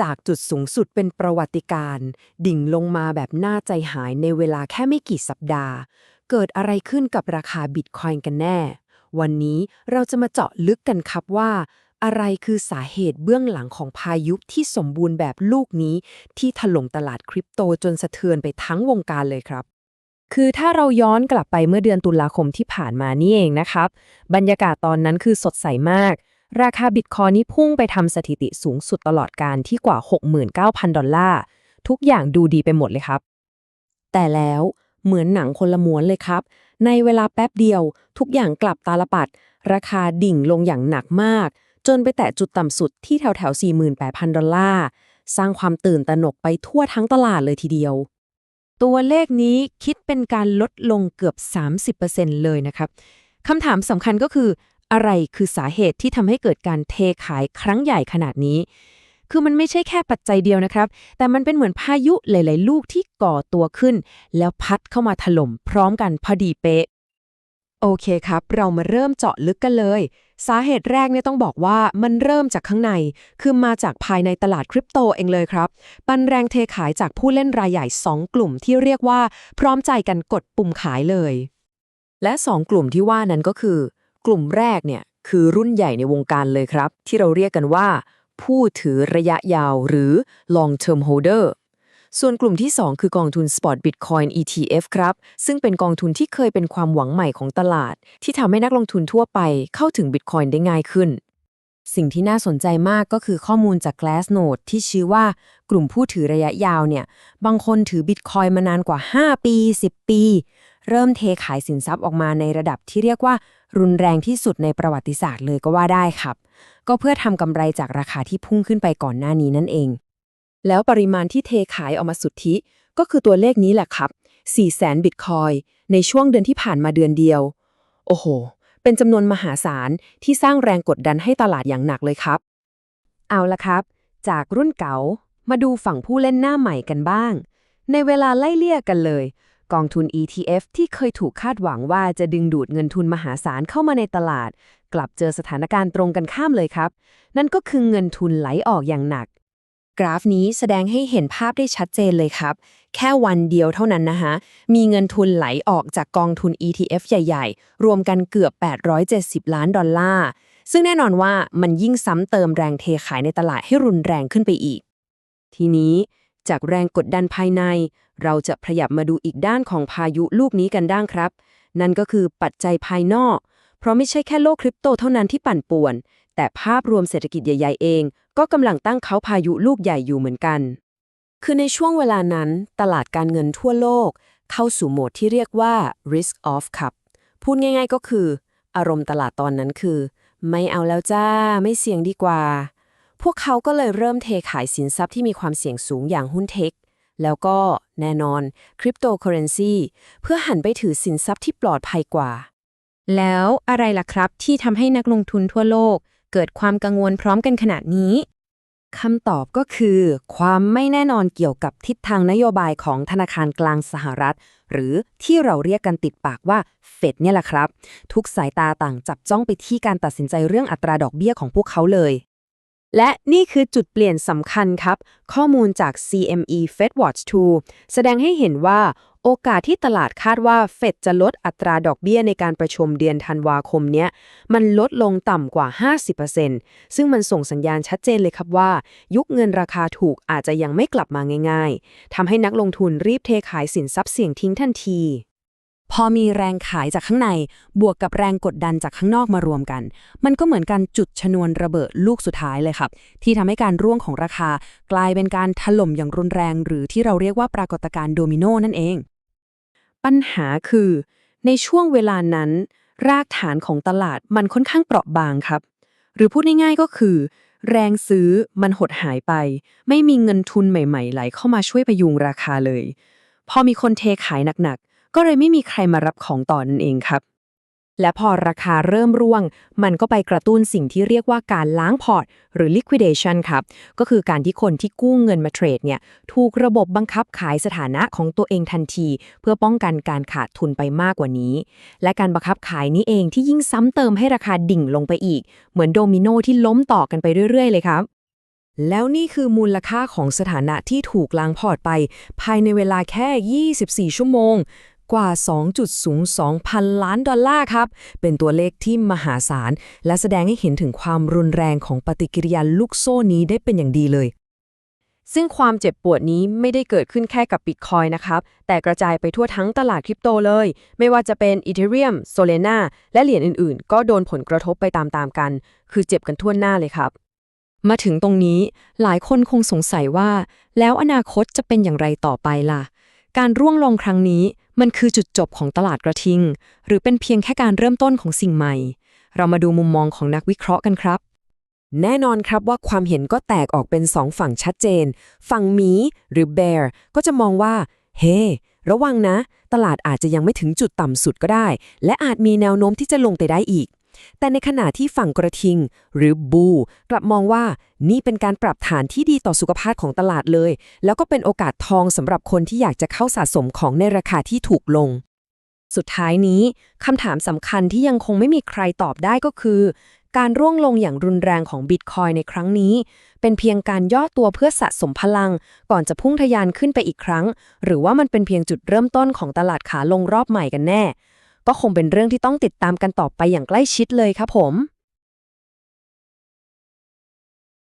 จากจุดสูงสุดเป็นประวัติการ์ดิ่งลงมาแบบน่าใจหายในเวลาแค่ไม่กี่สัปดาห์ เกิดอะไรขึ้นกับราคาบิตคอยน์กันแน่ วันนี้เราจะมาเจาะลึกกันครับว่า อะไรคือสาเหตุเบื้องหลังของพายุที่สมบูรณ์แบบลูกนี้ ที่ถล่มตลาดคริปโตจนสะเทือนไปทั้งวงการเลยครับคือถ้าเราย้อนกลับไปเมื่อเดือนตุลาคมที่ผ่านมานี่เองนะครับ บรรยากาศตอนนั้นคือสดใสมาก ราคาบิตคอยนี่พุ่งไปทำสถิติสูงสุดตลอดการที่กว่า 69,000 ดอลลาร์ ทุกอย่างดูดีไปหมดเลยครับ แต่แล้วเหมือนหนังคนละม้วนเลยครับ ในเวลาแป๊บเดียว ทุกอย่างกลับตาลปัด ราคาดิ่งลงอย่างหนักมาก จนไปแตะจุดต่ำสุดที่แถวแถว48,000 ดอลลาร์ สร้างความตื่นตระหนกไปทั่วทั้งตลาดเลยทีเดียว ตัวเลขนี้คิดเป็นการลดลงเกือบ 30%เลยนะครับคำถามสำคัญก็คือ อะไรคือสาเหตุที่ทำให้เกิดการเทขายครั้งใหญ่ขนาดนี้ คือมันไม่ใช่แค่ปัจจัยเดียวนะครับ แต่มันเป็นเหมือนพายุหลาย ๆ ลูกที่ก่อตัวขึ้น แล้วพัดเข้ามาถล่มพร้อมกันพอดีเป๊ะโอเคครับ เรามาเริ่มเจาะลึกกันเลย สาเหตุแรกเนี่ยต้องบอกว่ามันเริ่มจากข้างใน คือมาจากภายในตลาดคริปโตเองเลยครับ ปันแรงเทขายจากผู้เล่นรายใหญ่ 2 กลุ่มที่เรียกว่าพร้อมใจกันกดปุ่มขายเลย และ 2 กลุ่มที่ว่านั้นก็คือ กลุ่มแรกเนี่ยคือรุ่นใหญ่ในวงการเลยครับ ที่เราเรียกกันว่า ผู้ถือระยะยาวหรือ long term holder ส่วนกลุ่มที่ 2 คือกองทุน Spot Bitcoin ETF ครับ ซึ่งเป็นกองทุนที่เคยเป็นความหวังใหม่ของตลาด ที่ทำให้นักลงทุนทั่วไปเข้าถึง Bitcoin ได้ง่ายขึ้น สิ่งที่น่าสนใจมากก็คือข้อมูลจาก Glassnode ที่ชี้ว่ากลุ่มผู้ถือระยะยาวเนี่ย บางคนถือ Bitcoin มานานกว่า 5 ปี 10 ปี เริ่มเทขายสินทรัพย์ออกมาในระดับที่เรียกว่า รุนแรงที่สุดในประวัติศาสตร์เลยก็ว่าได้ครับ ก็เพื่อทำกำไรจากราคาที่พุ่งขึ้นไปก่อนหน้านี้นั่นเอง แล้วปริมาณที่เทขายออกมาสุทธิ ก็คือตัวเลขนี้แหละครับ400,000บิตคอยในช่วงเดือนที่ผ่านมาเดือนเดียว โอ้โห เป็นจำนวนมหาศาลที่สร้างแรงกดดันให้ตลาดอย่างหนักเลยครับ เอาละครับ จากรุ่นเก่ามาดูฝั่งผู้เล่นหน้าใหม่กันบ้าง ในเวลาไล่เลี่ยกันเลย กองทุน ETF ที่เคยถูกคาดหวังว่าจะดึงดูดเงินทุนมหาศาลเข้ามาในตลาด กลับเจอสถานการณ์ตรงกันข้ามเลยครับ นั่นก็คือเงินทุนไหลออกอย่างหนัก กราฟนี้แสดงให้เห็นภาพได้ชัดเจนเลยครับ แค่วันเดียวเท่านั้นนะคะมีเงินทุนไหลออกจากกองทุน ETF ใหญ่ ๆ รวมกันเกือบ 870 ล้านดอลลาร์ซึ่งแน่นอนว่ามันยิ่งซ้ำเติมแรงเทขายในตลาดให้รุนแรงขึ้นไปอีก ทีนี้จากแรงกดดันภายใน เราจะขยับมาดูอีกด้านของพายุลูกนี้กันด้างครับ นั่นก็คือปัจจัยภายนอก เพราะไม่ใช่แค่โลกคริปโตเท่านั้นที่ปั่นป่วน แต่ภาพรวมเศรษฐกิจใหญ่ๆเอง ก็กำลังตั้งเขาพายุลูกใหญ่อยู่เหมือนกัน คือในช่วงเวลานั้น ตลาดการเงินทั่วโลก เข้าสู่โหมดที่เรียกว่า risk off ครับพูดง่าย ๆ ก็คือ อารมณ์ตลาดตอนนั้นคือ ไม่เอาแล้วจ้า ไม่เสี่ยงดีกว่า พวกเขาก็เลยเริ่มเทขายสินทรัพย์ที่มีความเสี่ยงสูงอย่างหุ้นเทค แล้วก็แน่นอนคริปโตเคอเรนซีเพื่อหันไปถือสินทรัพย์ที่ปลอดภัยกว่า แล้วอะไรล่ะครับที่ทำให้นักลงทุนทั่วโลก เกิดความกังวลพร้อมกันขนาดนี้คำตอบก็คือ ความไม่แน่นอนเกี่ยวกับทิศทางนโยบายของธนาคารกลางสหรัฐ หรือที่เราเรียกกันติดปากว่าเฟดเนี่ยแหละครับ ทุกสายตาต่างจับจ้องไปที่การตัดสินใจเรื่องอัตราดอกเบี้ยของพวกเขาเลย และนี่คือจุดเปลี่ยนสำคัญครับ ข้อมูลจาก CME FedWatch 2 แสดงให้เห็นว่าโอกาสที่ตลาดคาดว่าเฟดจะลดอัตราดอกเบี้ยในการประชุมเดือนธันวาคมเนี้ย มันลดลงต่ำกว่า 50%ซึ่งมันส่งสัญญาณชัดเจนเลยครับว่า ยุคเงินราคาถูกอาจจะยังไม่กลับมาง่าย ๆทำให้นักลงทุนรีบเทขายสินทรัพย์เสี่ยงทิ้งทันที พอมีแรงขายจากข้างใน บวกกับแรงกดดันจากข้างนอกมารวมกัน มันก็เหมือนการจุดชนวนระเบิดลูกสุดท้ายเลยครับ ที่ทำให้การร่วงของราคา กลายเป็นการถล่มอย่างรุนแรง หรือที่เราเรียกว่าปรากฏการณ์โดมิโนนั่นเอง ปัญหาคือ ในช่วงเวลานั้น รากฐานของตลาดมันค่อนข้างเปราะบางครับ หรือพูดง่ายๆก็คือ แรงซื้อมันหดหายไป ไม่มีเงินทุนใหม่ๆไหลเข้ามาช่วยพยุงราคาเลย พอมีคนเทขายหนักๆ ก็เลยไม่มีใครมารับของต่อนั่นเองครับ และพอราคาเริ่มร่วง มันก็ไปกระตุ้นสิ่งที่เรียกว่าการล้างพอร์ต หรือ liquidation ครับ ก็คือการที่คนที่กู้เงินมาเทรดเนี่ยถูกระบบบังคับขายสถานะของตัวเองทันที เพื่อป้องกันการขาดทุนไปมากกว่านี้ และการบังคับขายนี้เองที่ยิ่งซ้ำเติมให้ราคาดิ่งลงไปอีก เหมือนโดมิโนที่ล้มต่อกันไปเรื่อยๆ เลยครับแล้วนี่คือมูลค่าของสถานะที่ถูกล้างพอร์ตไป ภายในเวลาแค่ 24 ชั่วโมง กว่า 2.02 พันล้านดอลลาร์ครับ เป็นตัวเลขที่มหาศาล และแสดงให้เห็นถึงความรุนแรงของปฏิกิริยาลูกโซ่นี้ได้เป็นอย่างดีเลย ซึ่งความเจ็บปวดนี้ไม่ได้เกิดขึ้นแค่กับบิตคอยนะครับ แต่กระจายไปทั่วทั้งตลาดคริปโตเลย ไม่ว่าจะเป็น Ethereum Solana และเหรียญอื่นๆ ก็โดนผลกระทบไปตามๆกัน คือเจ็บกันทั่วหน้าเลยครับมาถึงตรงนี้หลายคนคงสงสัยว่า แล้วอนาคตจะเป็นอย่างไรต่อไปล่ะ การร่วงลงครั้งนี้มันคือจุดจบของตลาดกระทิง หรือเป็นเพียงแค่การเริ่มต้นของสิ่งใหม่ เรามาดูมุมมองของนักวิเคราะห์กันครับ แน่นอนครับว่าความเห็นก็แตกออกเป็นสองฝั่งชัดเจน ฝั่งหมีหรือ bear ก็จะมองว่า เฮ้ระวังนะ ตลาดอาจจะยังไม่ถึงจุดต่ำสุดก็ได้ และอาจมีแนวโน้มที่จะลงไปได้อีก แต่ในขณะที่ฝั่งกระทิง หรือบู กลับมองว่านี่เป็นการปรับฐานที่ดีต่อสุขภาพของตลาดเลย แล้วก็เป็นโอกาสทองสำหรับคนที่อยากจะเข้าสะสมของในราคาที่ถูกลง สุดท้ายนี้คำถามสำคัญที่ยังคงไม่มีใครตอบได้ก็คือ การร่วงลงอย่างรุนแรงของบิตคอยในครั้งนี้ เป็นเพียงการย่อตัวเพื่อสะสมพลัง ก่อนจะพุ่งทะยานขึ้นไปอีกครั้ง หรือว่ามันเป็นเพียงจุดเริ่มต้นของตลาดขาลงรอบใหม่กันแน่ ก็คงเป็นเรื่องที่ต้องติดตามกันต่อไปอย่างใกล้ชิดเลยครับผม